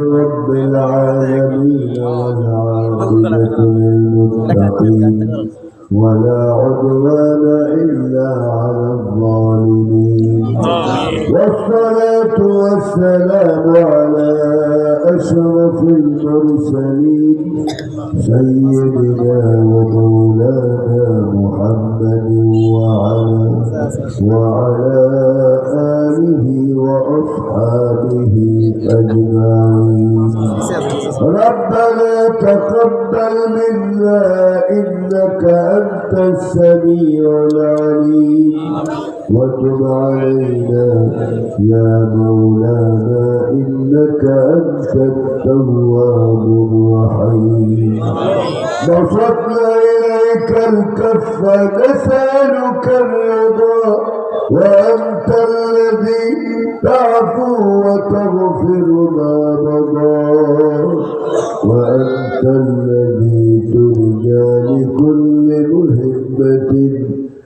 رب العالمين والعاقبة للمتقين. ولا عدوان إلا على الظالمين. والصلاة والسلام على أشرف المرسلين. سيدنا ومولانا محمد وعلى وعلى آله وأصحابه أجمعين. ربنا تقبل منا إنك أنت السميع العليم. وتب علينا يا مولانا إنك أنت التواب الرحيم. بسطنا إليك الكف نسألك الرضا. وأنت الذي تعفو وتغفر ما مضى وأنت الذي ترجى لكل مهمة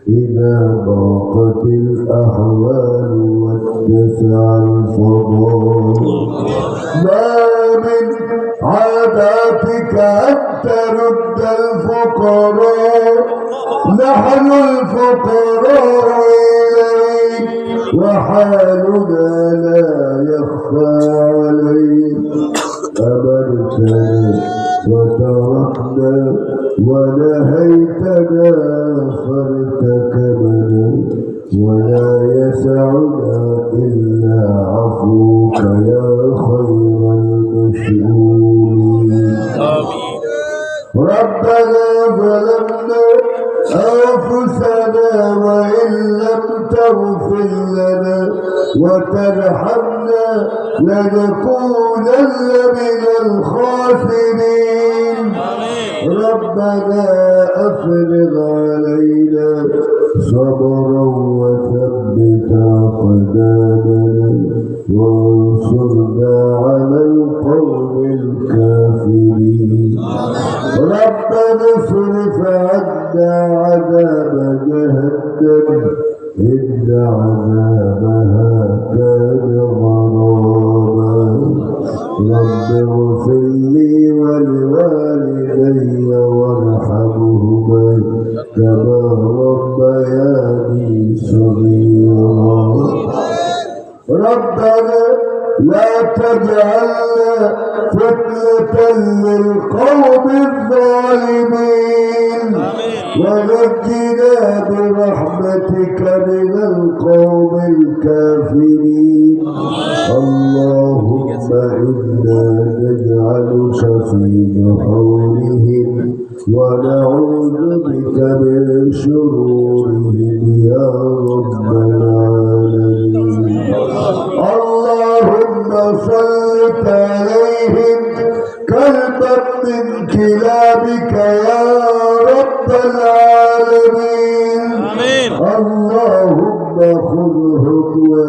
إذا ضاقت الأحوال واتسع الفضاء. ما من عاداتك أن ترد الفقراء. نحن الفقراء وحالنا لا يخفى عليك أمرتنا وتركنا ونهيتنا فارتكبنا ولا يسعنا إلا عفوك يا خير المشؤومين ربنا ظلمنا أنفسنا تغفر لنا وترحمنا لنكونن من الخاسرين. ربنا أفرغ علينا صبرا وثبت أقدامنا وانصرنا على القوم الكافرين. ربنا اصرف عنا عذاب جهنم عذابها كان غراما رب اغفر لي ولوالدي وارحمهما كما ربياني صغيرا ربنا لا تجعلنا فتنة للقوم الظالمين. ونجنا برحمتك من القوم الكافرين. اللهم إنا نجعلك في نحورهم ونعوذ بك من شرورهم يا رب العالمين. اللهم صل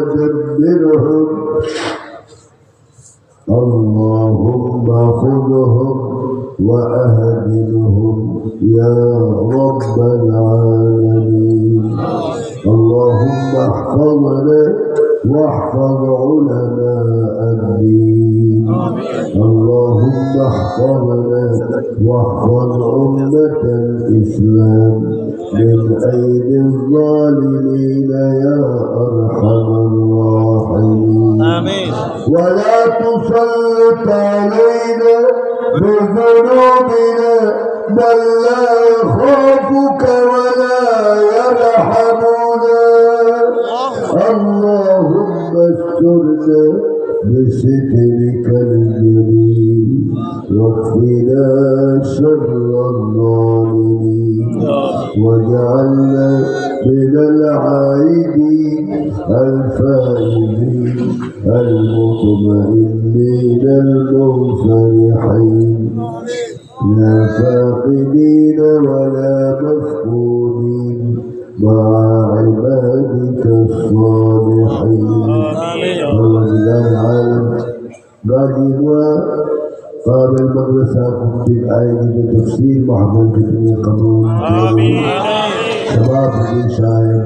ودمرهم اللهم خذهم وأهدلهم يا رب العالمين. اللهم احفظنا واحفظ علماء الدين. اللهم احفظنا واحفظ أمة الإسلام. من أيدي الظالمين يا أرحم الراحمين. آمين. ولا تسلط علينا بذنوبنا من لا يخافك ولا يرحمنا. اللهم استرنا بسترك الجميل واكفنا شر الظالمين. واجعلنا من العائدين الفائزين المطمئنين المنفرحين لا فاقدين ولا مفقودين مع عبادك الصالحين. الله جل العالم باقي قال المدرسة قم بالآية لتفسير محمود بن قبول آمين. شباب بن شاعر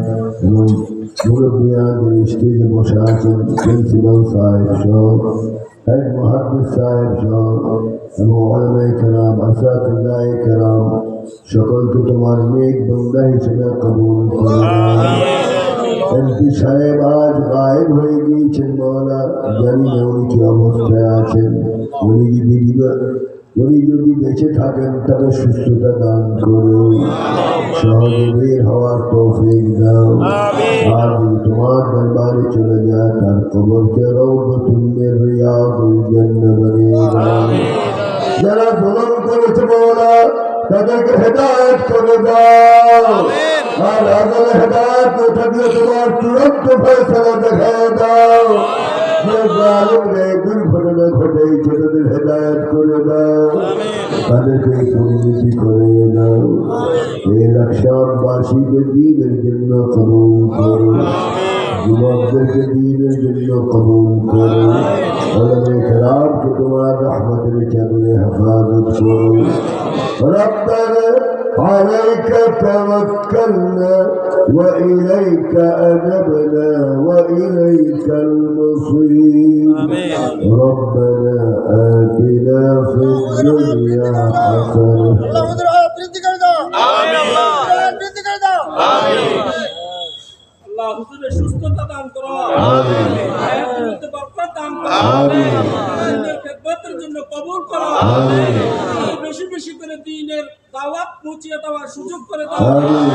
مربيان بن اشتيج مشاكل بن صاحب شو. هل محمد صاحب شو. علماء کرام اساتذہ کرام. شکل کی تمہاری نیک بندہ شباب قبول آمين এমপি সাহেব আজ গায়েব হয়ে গিয়েছেন, মৌলা। জানি না উনি কি অবস্থায় আছেন। উনি যদি উনি যদি বেঁচে থাকেন, তাকে সুস্থতা দান করো সহজে হওয়ার তৌফিক দাও। আর যদি তোমার দরবারে চলে যায় তার কবরকে রৌদতুল মির রিয়াদুল বানিয়ে যারা জুলুম করেছে, মৌলা, তাদেরকে হেদায়ত করে দাও। আর আদালে হেদায়ত থাকলে তোমার চূড়ান্ত ফেসলা দেখায় দাও দুর্ঘটনা ঘটে এই ছোটদের হেদায়ত করে দাও তাদেরকে পরিণতি করে দাও এই লাকসামবাসীকে দিনের জন্য কবুল করো যুবকদেরকে দিনের জন্য কবুল করো আলমে খেলাফকে তোমার রহমতের চাদরে হেফাজত করো রপ্তারের عليك توكلنا وإليك أنبنا وإليك المصير ربنا آتنا في الدنيا حسنة আল্লাহ আমাদের হায়াত বৃদ্ধি করে দাও হায়াত বৃদ্ধি করে দাও আল্লাহ হুজুরের সুস্থতা দান করো آمين হায়াতের মধ্যে বরকত দান করো آمين দাওয়াত পৌঁছিয়ে দেওয়ার সুযোগ করে দাও آمين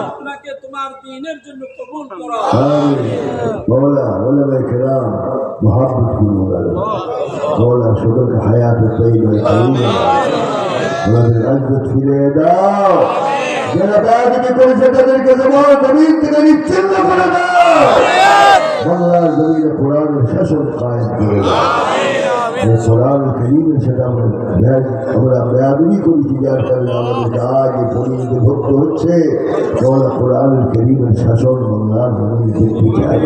আপনাকে তোমার দিনের জন্য কবুল করো آمين مولا علماء كرام محبت مولا مولا شكرك حياة طيبة طويلة আমাদের রাজ্য ফিরে দাও যারা দায়াদি করেছে তাদেরকে যেমন জমিন থেকে নিচ্ছিন্ন করে দাও বাংলার জমিনে কোরআনের শাসন কায়েম করে দাও যে কোরআন করিমের সেটা আমরা আমরা বেয়াদবি করেছি যার কারণে আমাদের আজ এই ভক্ত হচ্ছে আমরা কোরআনের করিমের শাসন বাংলার জমিনে দেখতে চাই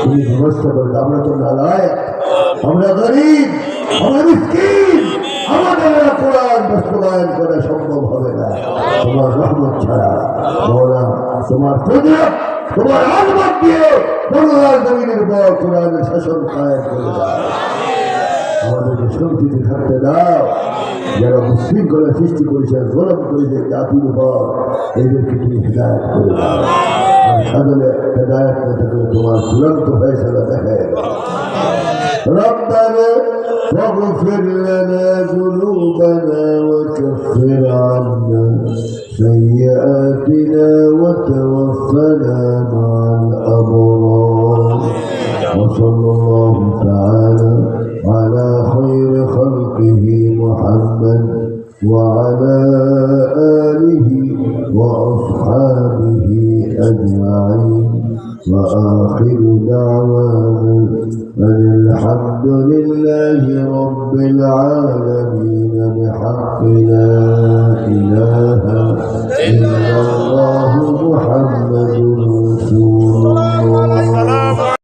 তুমি ব্যবস্থা করবে আমরা তো নালায় আমরা গরিব আমরা মিসকিন। আমাদের কোরআন বাস্তবায়ন করা সম্ভব হবে না। তোমার রহমত ছাড়া। মৌলা তোমার কুদরত তোমার আজমত দিয়ে বাংলার জমিনের উপর কোরআনের শাসন কায়েম করে দাও। আমাদেরকে শান্তিতে থাকতে দাও যারা বিশৃঙ্খলা সৃষ্টি করেছে গোলম করেছে জাতির উপর এদেরকে তুমি হৃদায়ত করে দাও আর সাধনে হেদায়ত না থাকলে তোমার চূড়ান্ত ফয়সলা দেখায় দাও ربنا واغفر لنا ذنوبنا وكفر عنا سيئاتنا وتوفنا مع الأبرار وأصحابه أجمعين. وآخر دعوانا أن الحمد لله رب العالمين بحق لا إله إلا الله محمد